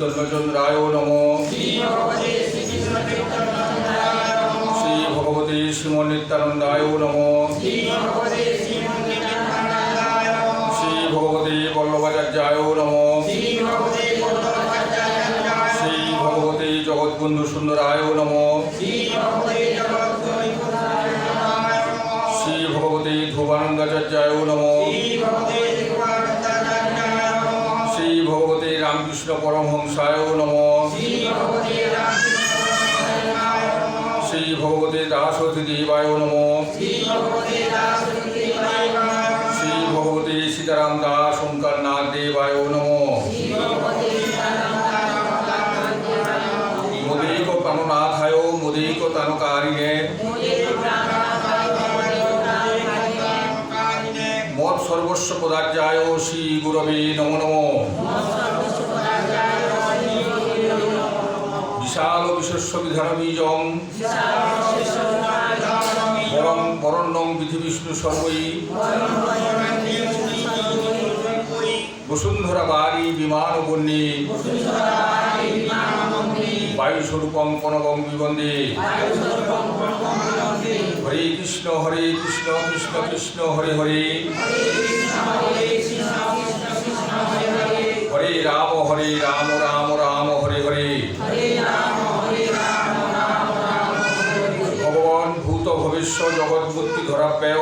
চৈতন্যচন্দ্রায় নম শ্রী ভগবতে শ্রীমন নিত্যানন্দায় নম শ্রী ভগবতে বল্লভাচার্যায় নম শ্রী ভগবতে জগৎবন্ধু সুন্দরায় নম শ্রী ভগবতে ধ্রুবানন্দাচার্যায় নম পরমহংসায় নম। শ্রী ভগবতে দাসরথী দেবায় নম। শ্রী ভগবতে সীতারাম দাস ওঙ্কার নাথ দেবায় নম। মোদৈক প্রাণনাথায়, মোদৈক তানকারিণে মৎ সর্বস্ব পদার্যায় শ্রী গুরবে নম নম। বিশাল বিশ্বস্ব বিধান বীজং বরং বরণ্যং বিধি বিষ্ণু সর্বই বসুন্ধরা বাড়ি বিমান বন্যে বায়ু স্বরূপং কনবং বিবন্দে। হরে কৃষ্ণ হরে কৃষ্ণ কৃষ্ণ কৃষ্ণ, হরে হরে। হরে রাম হরে রাম রাম রাম, হরে হরে। ভবিষ্য জগৎ বুদ্ধি ধরাব্যয়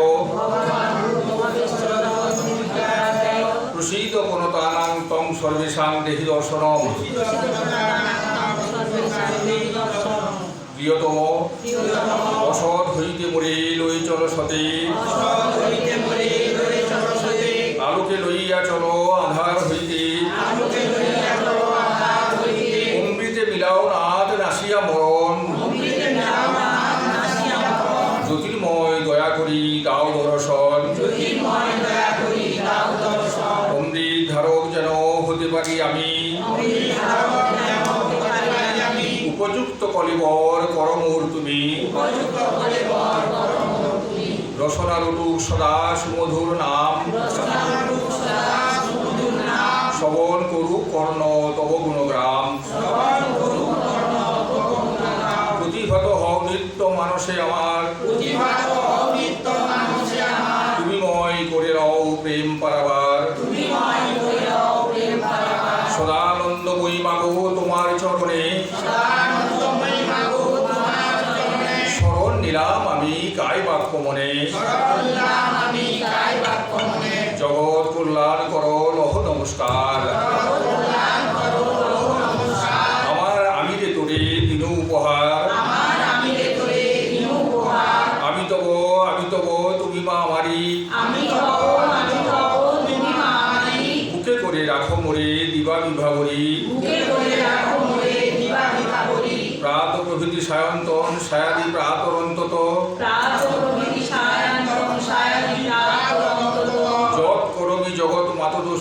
প্রসীদ কোনতানাং তং সর্বেষাং দেহি দর্শনম। প্রিয়তম অসৎ হইতে মরে লই চল সতে। আলোকে লইয়া চলো আধার হইতে কলিবর করমূর তুমি রসনারূপ সদা সুমধুর নাম। শ্রবণ করু কর্ণ তব গুণগ্রাম। প্রতিভাত হও নিত্য মানুষে আমার। নিলাম আমি কায় বাক্য মনে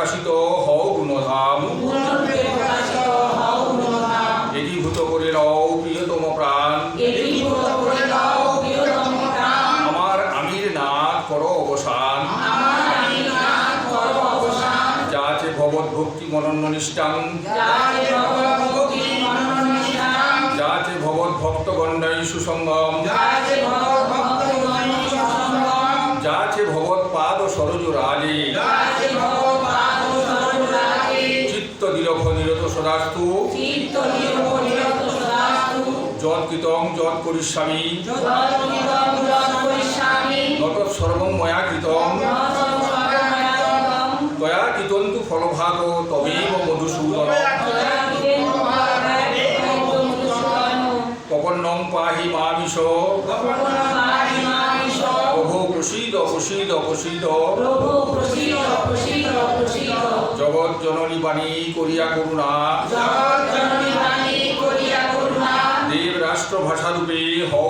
প্রকাশিত হও গুণধাম। একীভূত করে রও প্রিয়তম প্রাণ। আমার আমির নাথ কর অবসান। অবসান যাতে ভগবত ভক্তি মনন্য নিষ্ঠাং যাতে ভগবতী মনোনিষ্ঠান যাতে ভক্তগণ্ডাই সুসঙ্গম সসঙ্গম যাতে ভগবত পাদ সরজ রাজে। দিলখ নিরত সদাস্তু যৎকৃতং যৎ করিষ্যামি। নত সর্বং ময়া কৃতং দয়া কিতন্তু ফলভাগ তবেব মধুসূদন। পপন্নং পাহি মা বিষ প্রভু প্রসীদ প্রসীদ প্রসীদ প্রসীদ প্রসীদ। জগৎ জননী বাণী করিয়া করুণা। দেব রাষ্ট্র ভাষারূপে হও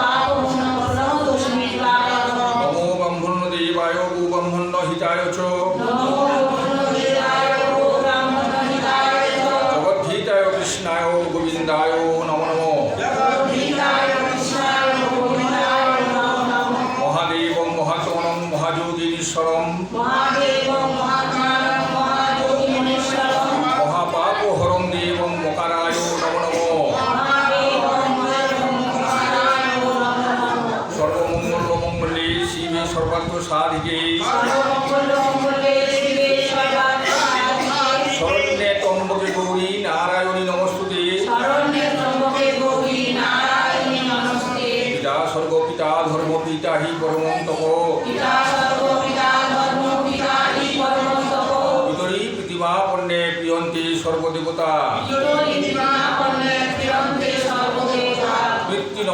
সর্বমঙ্গল মঙ্গলে শিবে সর্বার্থ সাধিকে। শরণ্যে তম্বকে গৌরী নারায়ণী নমস্তুতে। পিতা স্বর্গ, পিতা ধর্ম, পিতা হি পরমং তপ। পিতরি সর্বদেবতা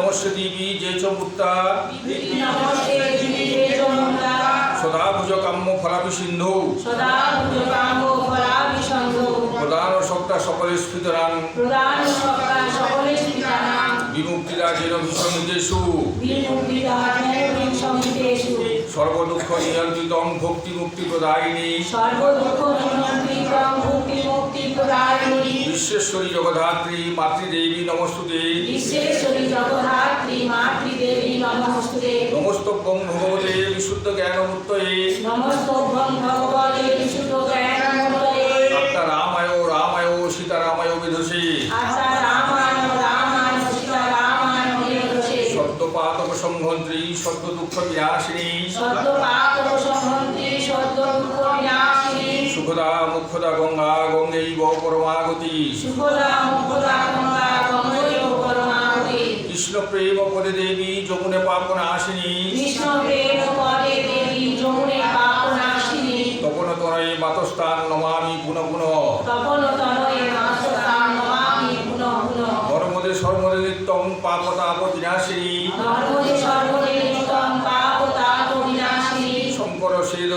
নমস্য দেবী যে চ মুক্তা নমস্তে জীবিতে চমুন্ডা সদা ভুজ কাম্য ফলাপি সিন্ধু প্রধান সত্তা সকলে স্ফীতরাং প্রদান সত্তা সকলে স্মৃতানাম বিমুক্তিরা যেন ভীষণেষু বিমুক্তিদানেন সর্বদুঃখ নিয়ন্ত্রিতং ভক্তি মুক্তি প্রদায়িনী বিশ্বেশ্বরী জগধাত্রী মাতৃদেবী নমস্তুতে। নমস্তভ্যং ভগবতে বিশুদ্ধ জ্ঞানমূর্তয়ে নমস্তভ্যং ভগবতে বিশুদ্ধ জ্ঞানমূর্তয়ে রামায় রামায় সীতারামায় বিধসে আশা রামায় রামায় সীতা রামায় নিরদোষে সত্যপাতক সংহন্ত্রী দুঃখ বিনাশিনী সদ্য পাপ সংহন্তি সদ্য দুঃখ বিনাশিনী সুখদা মুখদা গঙ্গা গঙ্গৈব পরমাগতি সুখদা মুখদা গঙ্গা গঙ্গৈব পরমাবতী কৃষ্ণ প্রেম পদে দেবী যমুনে পাপ নাশিনী কৃষ্ণ প্রেম পদে দেবী যমুনে পাপ নাশিনী তপন তনয়ে মাতস্থান নমামি পুনঃ পুনঃ। তপন তনয়ে নাশতাং নমামি পুনঃ পুনঃ। নর্মদে সর্বদে নিত্যং পাপতাপ বিনাশিনী ধর্মে সর্বদে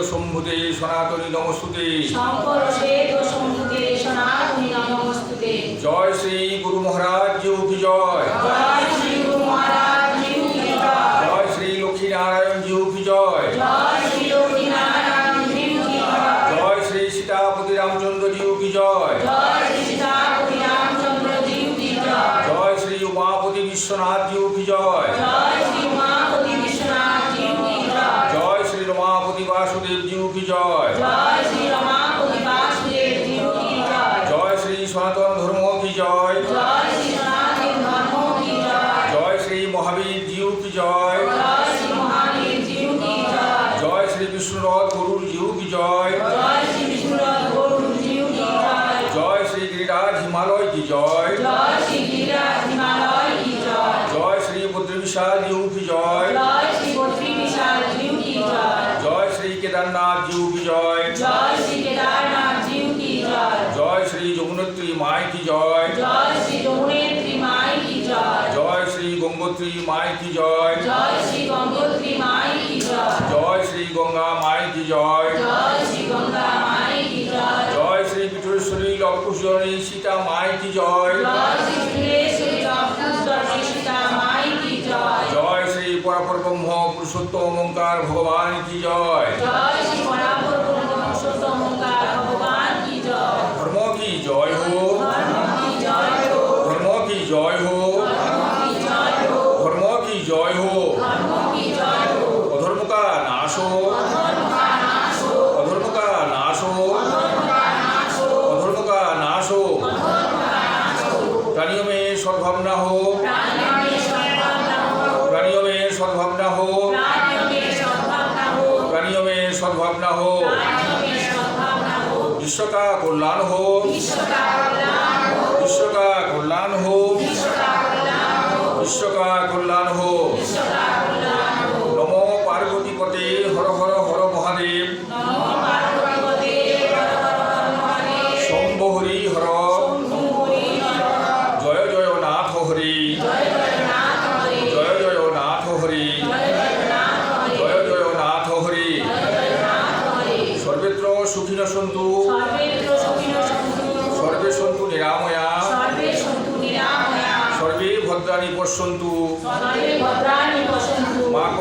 শম্ভুতে সনাতনী নমস্তুতে। জয় শ্রী গুরু মহারাজ কি জয়। বাসুদেব কেদারনাথ জিউ কি জয় জয় শ্রী কেদারনাথ জিউ কি জয় জয় শ্রী যমুনোত্রী মাই কি জয় জয় শ্রী যমুনেত্রী মাই কি জয় জয় শ্রী গঙ্গোত্রী মাই কি জয় জয় শ্রী গঙ্গোত্রী মাই কি জয় জয় শ্রী গঙ্গা মাই কি জয় জয় শ্রী গঙ্গা মাই কি জয় জয় শ্রী পিঠেশ্বরী লক্ষ্মী সীতা মাই কি জয় জয় শ্রী পিঠেশ্বরী লক্ষ্মী সীতা মাই কি জয় জয় শ্রী পরপর ব্রহ্ম অনন্ত ওমকার ভগবান কি জয়? कल्याण हो। विश्व का कल्याण हो।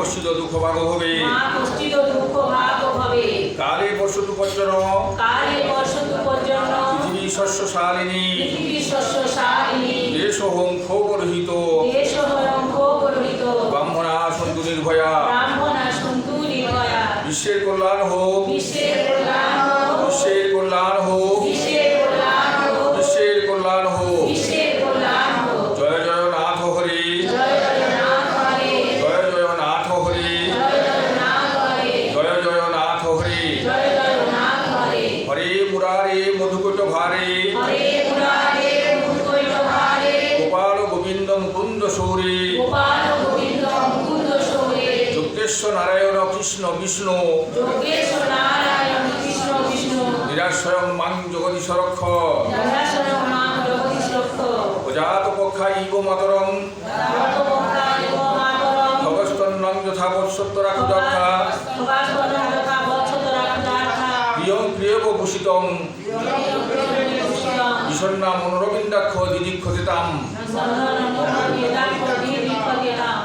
কষ্টিত দুঃখ ভাগ হবে কালে পশু দুঃখ পৃথিবী শস্য সারিণী দেশ হোম ক্ষোভ নারায়ণ কৃষ্ণ বিষ্ণু। নিরাশয়ং মাং জগদীশরক্ষ প্রজাত পক্ষা ইব মাতরং ভগস্তন্নং যথা বৎসত্তরাক্ষা প্রিয়ং প্রিয়ব ভূষিতং। বিষণ্ণা মনোরবিন্দাক্ষ দিদিক্ষতে তাম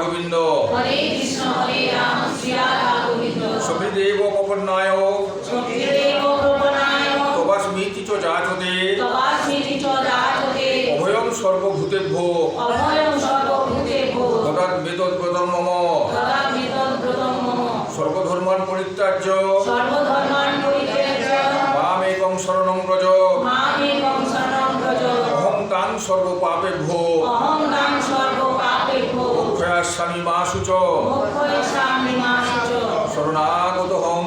গোবিন্দ সবিদেব প্রপন্নয় ভোগ স্বামী মা শুচ শরণাগত হম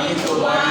Amen.